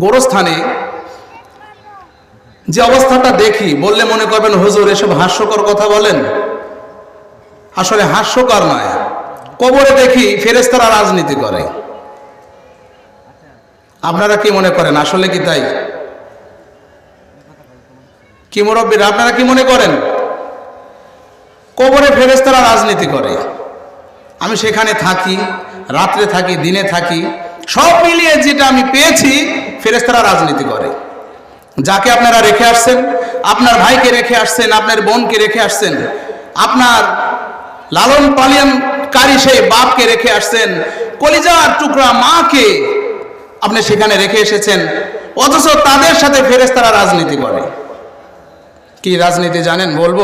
গোরস্থানে যে অবস্থাটা দেখি, বললে মনে করবেন, হুজুর, এসব হাস্যকর কথা বলেন? আসলে হাস্যকর নয়। কবরে দেখি ফেরেস্তারা রাজনীতি করে। আপনারা কি মনে করেন? আসলে কি তাই? কি মুরব্বীরা, আপনারা কি মনে করেন? কবরে ফেরেস্তারা রাজনীতি করে। আমি সেখানে থাকি, রাত্রে থাকি, দিনে থাকি, সব মিলিয়ে যেটা আমি পেয়েছি ফেরেস্তারা রাজনীতি করে। যাকে আপনারা রেখে আসছেন, আপনার ভাইকে রেখে আসছেন, আপনার বোনকে রেখে আসছেন, আপনার লালন পালনকারী সেই বাপকে রেখে আসছেন, কলিজার টুকরা মাকে আপনি সেখানে রেখে এসেছেন, অথচ তাদের সাথে ফেরেস্তারা রাজনীতি করে। কি রাজনীতি জানেন? বলব?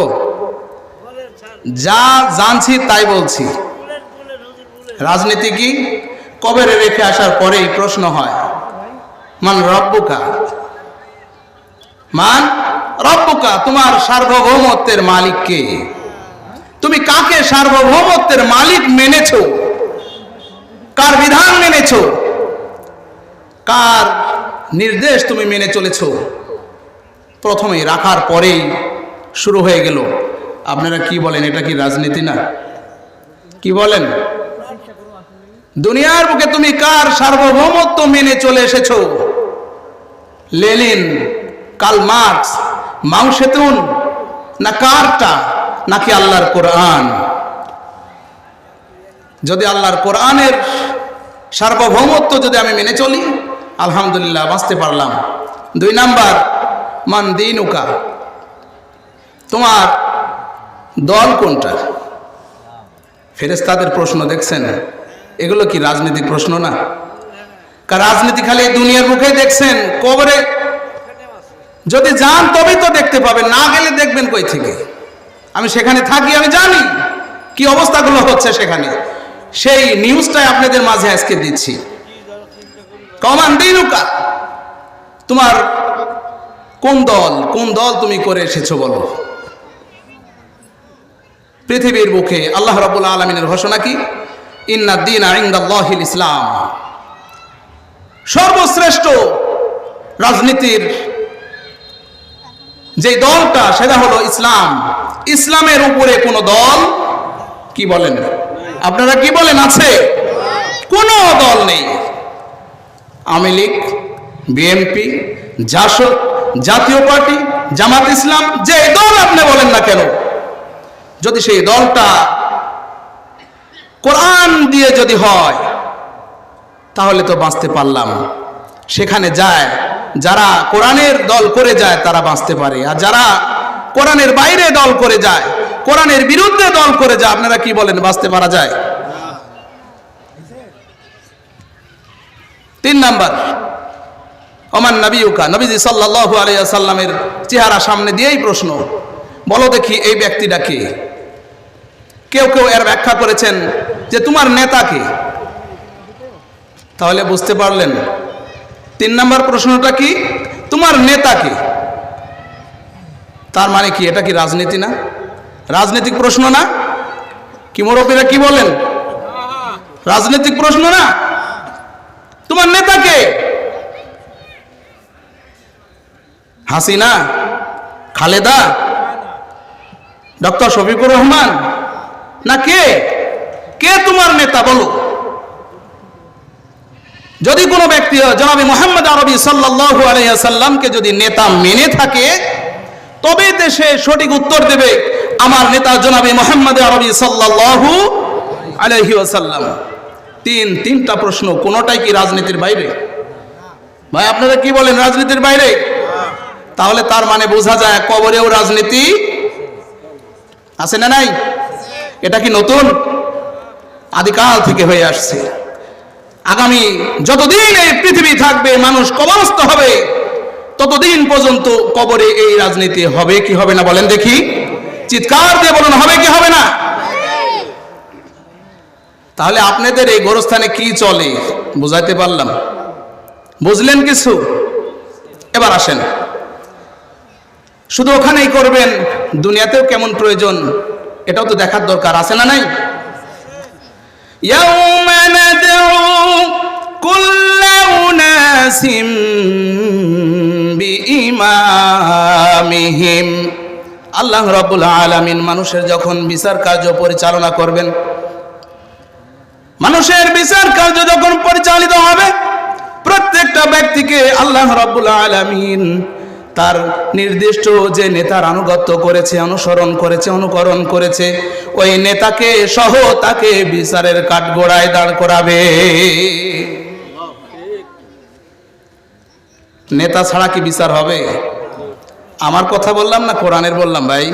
যা জানছি তাই বলছি। রাজনীতি কি? কবরে রেখে আসার পরেই প্রশ্ন হয়। মান রব্বুকা? মান রব্বুকা, তোমার সার্বভৌমত্বের মালিক কে তুমি কাকে সার্বভৌমত্বের মালিক মেনেছো? কার বিধান মেনেছো? কার নির্দেশ তুমি মেনে চলেছো? প্রথমে রাখার পরেই শুরু হয়ে গেল। আপনারা কি বলেন, এটা কি রাজনীতি না? কি বলেন? দুনিয়ার বুকে তুমি কার সার্বভৌমত্ব মেনে চলে এসেছ? লেলিন, কাল মার্কস মাউ সেতুন না কারটা, নাকি আল্লাহর কোরআন? যদি আল্লাহর কোরআনের সার্বভৌমত্ব যদি আমি মেনে চলি, আলহামদুলিল্লাহ বাঁচতে পারলাম। দুই নাম্বার, মান দিনুকা, তোমার দল কোনটা? ফেরেস্তাদের প্রশ্ন দেখছেন, এগুলো কি রাজনৈতিক প্রশ্ন না? রাজনীতি খালি দুনিয়ার মুখে দেখছেন, কবরে। যদি যান তবেই তো দেখতে পাবেন, না গেলে দেখবেন কই থেকে? আমি সেখানে থাকি, আমি জানি কি অবস্থাগুলো হচ্ছে সেখানে। সেই নিউজটাই আপনাদের মাঝে আজকে দিচ্ছি। কমান দিনুকা তোমার কোন দল কোন দল তুমি করে এসেছ বলো? পৃথিবীর বুকে আল্লাহ রাবুল আলমিনের ঘোষণা কি? ইন্না দিন আইন্দাল্লাহিল ইসলাম। সর্বশ্রেষ্ঠ রাজনীতির যে দলটা, সেটা হলো ইসলাম। ইসলামের উপরে কোনো দল কি বলেন? আপনারা কি বলেন? আছে। কোনো দল নেই। আওয়ামী লীগ, বিএনপি, জাসদ, জাতীয় পার্টি, জামাত ইসলাম যে দল আপনি বলেন না কেন? যদি সেই দলটা কোরআন দিয়ে যদি হয় তাহলে তো বাঁচতে পারলাম। সেখানে যায়, যারা কোরআনের দল করে যায় তারা বাঁচতে পারে। আর যারা কোরআনের বাইরে দল করে যায়, কোরআনের বিরুদ্ধে দল করে যায়, আপনারা কি বলেন, বাঁচতে পারা যায়? তিন নাম্বার, ওমান নবীকা নবীজি সাল্লাল্লাহু আলাইহি সাল্লামের চেহারা সামনে দিয়েই প্রশ্ন, বলো দেখি এই ব্যক্তিটা কে? কেউ কেউ এর ব্যাখ্যা করেছেন যে তোমার নেতাকে তাহলে বুঝতে পারলেন। তিন নম্বর প্রশ্নটা কি? তোমার নেতাকে তার মানে কি, এটা কি রাজনীতি না? রাজনৈতিক প্রশ্ন না? কি কি বলেন? রাজনৈতিক প্রশ্ন না? তোমার নেতা কে? হাসিনা? খালেদা? ডক্টর শফিকুর রহমান? না কে? কে তোমার নেতা বলো? যদি কোনো ব্যক্তি জনাবি মোহাম্মদ আরবি সাল্লাল্লাহু আলাইসাল্লামকে যদি নেতা মেনে থাকে, তবে দেশে সঠিক উত্তর দেবে, আমার নেতা জনাবি মোহাম্মদ আরবি সাল্লাল্লাহু আলাইহি ওয়াসাল্লাম। তিন, তিনটা প্রশ্ন, কোনোটাই কি রাজনীতির বাইরে? ভাই, আপনারা কি বলেন রাজনীতির বাইরে? তাহলে তার মানে বোঝা যায় কবরেও রাজনীতি আছে না নাই? এটা কি নতুন? আদিকাল থেকে হয়ে আসছে। আগামী যতদিন এই পৃথিবী থাকবে, মানুষ কবরস্থ হবে, ততদিন পর্যন্ত কবরে এই রাজনীতি হবে কি হবে না বলেন দেখি। চিৎকার দিয়ে বলুন, হবে কি হবে না? তাহলে আপনাদের এই গোরস্থানে কি চলে? বুঝাইতে পারলাম। বুঝলেন কিছু? এবার আসেন। শুধু ওখানেই করবেন, দুনিয়াতেও কেমন প্রয়োজন, এটাও তো দেখার দরকার, আছে না নাই? ইয়াও তাসিম বিমামিহিম আল্লাহ রব্বুল আলমিন মানুষের যখন বিচার কার্য পরিচালনা করবেন, মানুষের বিচার কার্য যখন পরিচালিত হবে, প্রত্যেকটা ব্যক্তিকে আল্লাহ রব্বুল আলমিন তার নির্দিষ্ট যে নেতার আনুগত্য করেছে, অনুসরণ করেছে, অনুকরণ করেছে, ওই নেতাকে সহ তাকে বিচারের কাঠগোড়ায় দাঁড় করাবে। নেতা ছাড়া কি বিচার হবে? আমার কথা বললাম না কোরআনের বললাম ভাই?